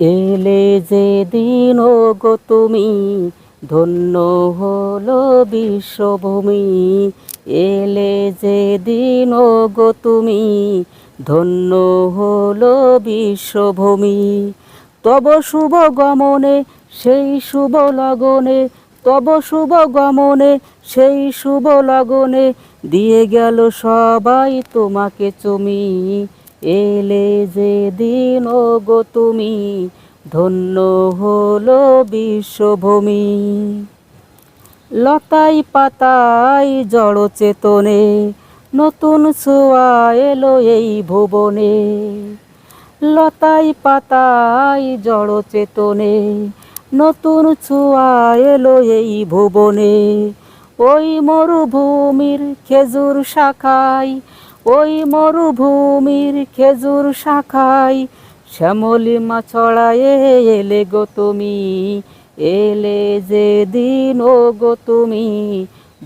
এলে যে দিন গো তুমি ধন্য হলো বিশ্বভূমি। এলে যে দিন গো তুমি ধন্য হলো বিশ্বভূমি। তব শুভ গমনে, সেই শুভ লগনে, তব শুভ গমনে, সেই শুভ লগনে, দিয়ে গেল সবাই তোমাকে চুমি। এলে যে দিন গো তুমি ধন্য হলো বিশ্বভূমি। লতাই পাতাই জড় চেতনে নতুন ছোঁয়া এলো এই ভুবনে। লতাই পাতাই জড় চেতনে নতুন ছোঁয়া এলো এই ভুবনে। ওই মরুভূমির খেজুর শাখায় ওই মরুভূমির খেজুর শাখায় শ্যামলি মা ছড়ায় এলে গো তুমি, এলে যে দিন ও গো তুমি,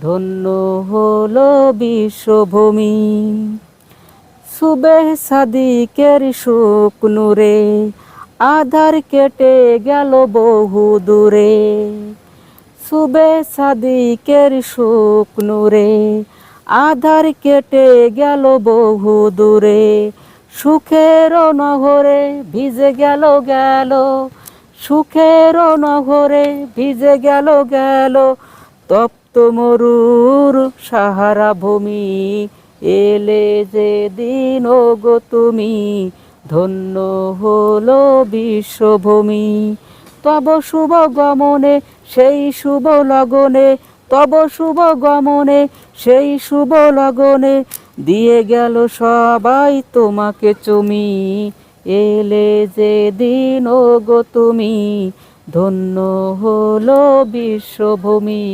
ধন্য হলো বিশ্বভূমি। সুবে সাদিকের সুখ নূরে আধার কেটে গেল বহু দূরে। সুবে সাদিকের সুখ নূরে আধার কেটে গেল বহু দূরে, সুখের নহরে ভিজে গেল গেল, সুখের নহরে ভিজে গেল গেল, তপ্ত মরুর সাহারা ভূমি এলে যে দিন গো তুমি ধন্য হলো বিশ্বভূমি। তব শুভ গমনে, সেই শুভ লগনে তব শুভ গমনে, সেই শুভ লগনে। দিয়ে গেল সবাই তোমাকে চুমি। এলে যে দিন গো তুমি। ধন্য হলো বিশ্বভূমি।